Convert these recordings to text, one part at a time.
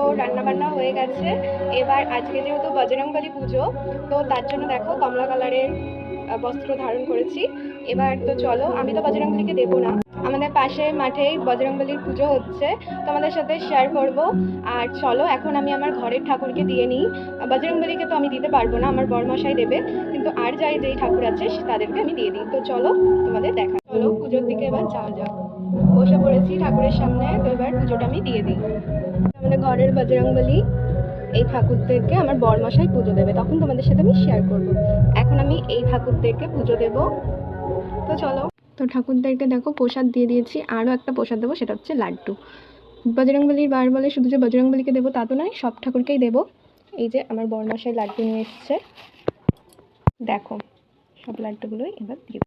তো রান্না বান্না হয়ে গেছে। এবার আজকে যেহেতু বজরংবলী পুজো, তো তার জন্য দেখো কমলা কালারের বস্ত্র ধারণ করেছি। এবার তো চলো, আমি তো বজরংবলীকে দেবো না। আমাদের পাশে মাঠেই বজরংবলীর পুজো হচ্ছে। তোমাদের সাথে শেয়ার করব। আর চলো, এখন আমি আমার ঘরের ঠাকুরকে দিয়ে নিই। বজরংবলীকে তো আমি দিতে পারব না, আমার বরমশাই দেবে। কিন্তু আর যাই যেই ঠাকুর আছে তাদেরকে আমি দিয়ে দিই। তো চলো, তোমাদের দেখা। চলো, পুজোর দিকে এবার যাওয়া যাক। বসে পড়েছি ঠাকুরের সামনে, তো এবার পুজোটা আমি দিয়ে দিই। আমাদের ঘরের বজরংবলী, এই ঠাকুরদেরকে আমার বরমশাই পুজো দেবে, তখন তোমাদের সাথে আমি শেয়ার করব। এখন আমি এই ঠাকুরদেরকে পুজো দেব। তো চলো। তো ঠাকুরদেরকে দেখো, প্রসাদ দিয়ে দিয়েছি। আরও একটা প্রসাদ দেবো, সেটা হচ্ছে লাড্ডু। বজরংবলীর বার বলে শুধু যে বজরংবলীকে দেবো তা তো নয়, সব ঠাকুরকেই দেবো। এই যে আমার বরমশাই লাড্ডু নিয়ে এসছে। দেখো, সব লাড্ডুগুলোই এবার দিয়ে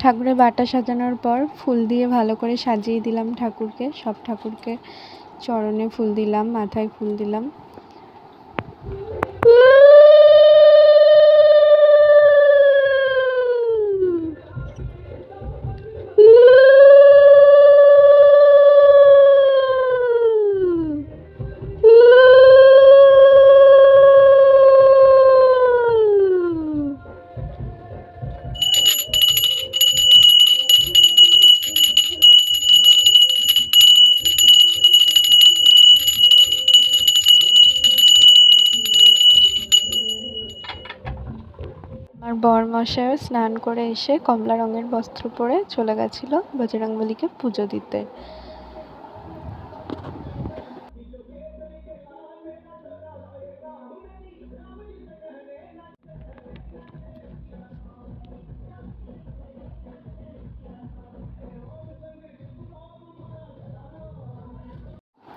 ঠাকুরের বাটা সাজানোর পর ফুল দিয়ে ভালো করে সাজিয়ে দিলাম ঠাকুরকে, সব ঠাকুরকে। চরণে ফুল দিলাম, মাথায় ফুল দিলাম। বরমশাইও স্নান করে এসে কমলা রঙের বস্ত্র পরে চলে গেছিল বজরংবলীকে পুজো দিতে।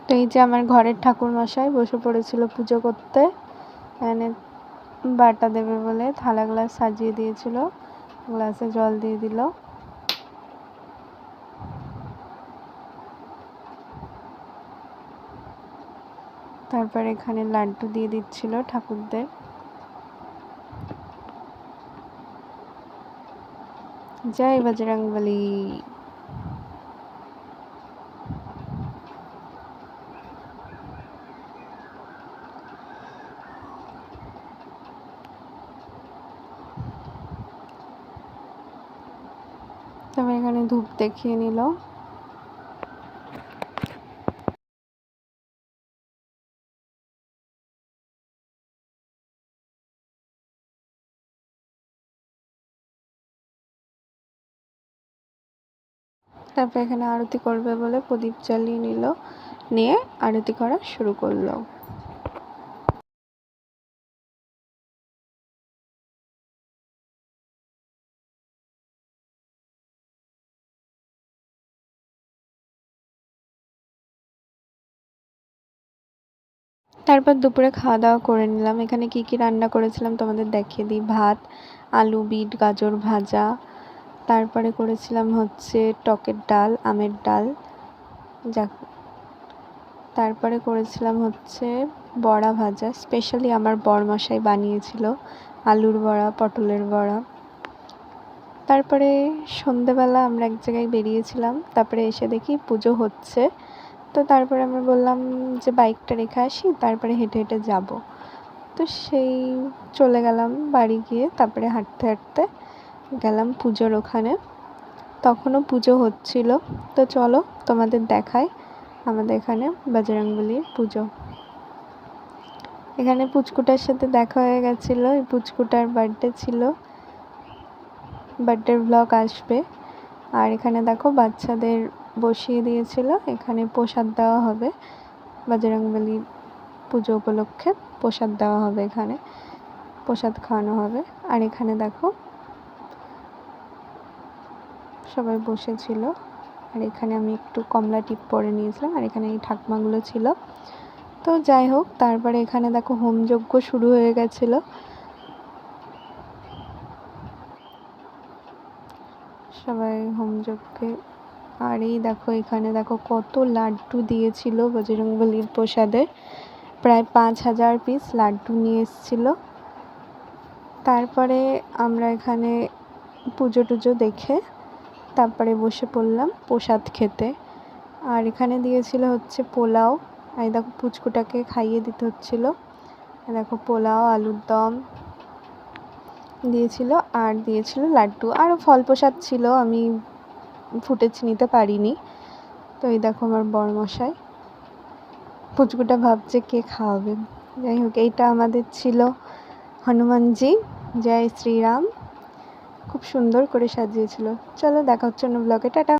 তো এই যে আমার ঘরের ঠাকুর মশাই বসে পড়েছিল পুজো করতে। এখানে বাটা দেবে বলে থালা গ্লাস সাজিয়ে দিয়েছিল। গ্লাসে জল দিয়ে দিল। তারপর এখানে লাড্ডু দিয়ে দিচ্ছিল ঠাকুরদের। জয় বজরংবলী। তারপর এখানে ধূপ দেখিয়ে নিল। তারপর এখানে আরতি করবে বলে প্রদীপ জ্বালিয়ে নিল, নিয়ে আরতি করা শুরু করল। তারপর দুপুরে খাওয়া দাওয়া করে নিলাম। এখানে কি কি রান্না করেছিলাম তোমাদের দেখিয়ে দিই। ভাত, আলু, বিট, গাজর ভাজা। তারপরে করেছিলাম হচ্ছে টকের ডাল, আমের ডাল। যাক। তারপরে করেছিলাম হচ্ছে বড়া ভাজা। স্পেশালি আমার বরমশাই বানিয়েছিল আলুর বড়া, পটলের বড়া। তারপরে সন্ধেবেলা আমরা এক জায়গায় বেরিয়েছিলাম। তারপরে এসে দেখি পুজো হচ্ছে। তো তারপরে আমরা বললাম যে, বাইকটা রেখে আসি, তারপরে হেঁটে হেঁটে যাব। তো সেই চলে গেলাম বাড়ি গিয়ে, তারপরে হাঁটতে হাঁটতে গেলাম পুজোর ওখানে। তখনও পুজো হচ্ছিল। তো চলো তোমাদের দেখায় আমাদের এখানে বজরংবলীর পুজো। এখানে পুচকুটার সাথে দেখা হয়ে গেছিল। এই পুচকুটার বার্থডে ছিল। বার্থডের ব্লগ আসবে। আর এখানে দেখো বাচ্চাদের বসিয়ে দিয়েছিল। এখানে প্রসাদ দেওয়া হবে। বজরংবলী পুজো উপলক্ষে প্রসাদ দেওয়া হবে এখানে। প্রসাদ খাওয়ানো হবে। আর এখানে দেখো, সবাই বসেছিল। আর এখানে আমি একটু কমলা টিপ পরে নিয়েছিলাম। আর এখানে এই ঠাকমাগুলো ছিল। তো যাই হোক, তারপরে এখানে দেখো হোমযজ্ঞ শুরু হয়ে গেছিল। সবাই হোমযজ্ঞে আর এই দেখো, এখানে দেখো কত লাড্ডু দিয়েছিল বজরংবলীর প্রসাদে। প্রায় পাঁচ হাজার পিস লাড্ডু নিয়ে এসেছিল। তারপরে আমরা এখানে পুজো টুজো দেখে তারপরে বসে পড়লাম প্রসাদ খেতে। আর এখানে দিয়েছিল হচ্ছে পোলাও। আর দেখো পুচকুটাকে খাইয়ে দিতে হচ্ছিল। দেখো পোলাও, আলুর দম দিয়েছিল আর দিয়েছিল লাড্ডু। আরও ফল প্রসাদ ছিল, আমি ফুটেজ নিতে পারিনি। তো এই দেখো আমার বরমশাই। পুচকুটা ভাবছে কে খাওয়াবে। যাই হোক, এইটা আমাদের ছিল হনুমানজি। জয় শ্রীরাম। খুব সুন্দর করে সাজিয়েছিল। চলো দেখা হচ্ছে অন্য ব্লগে টাটা।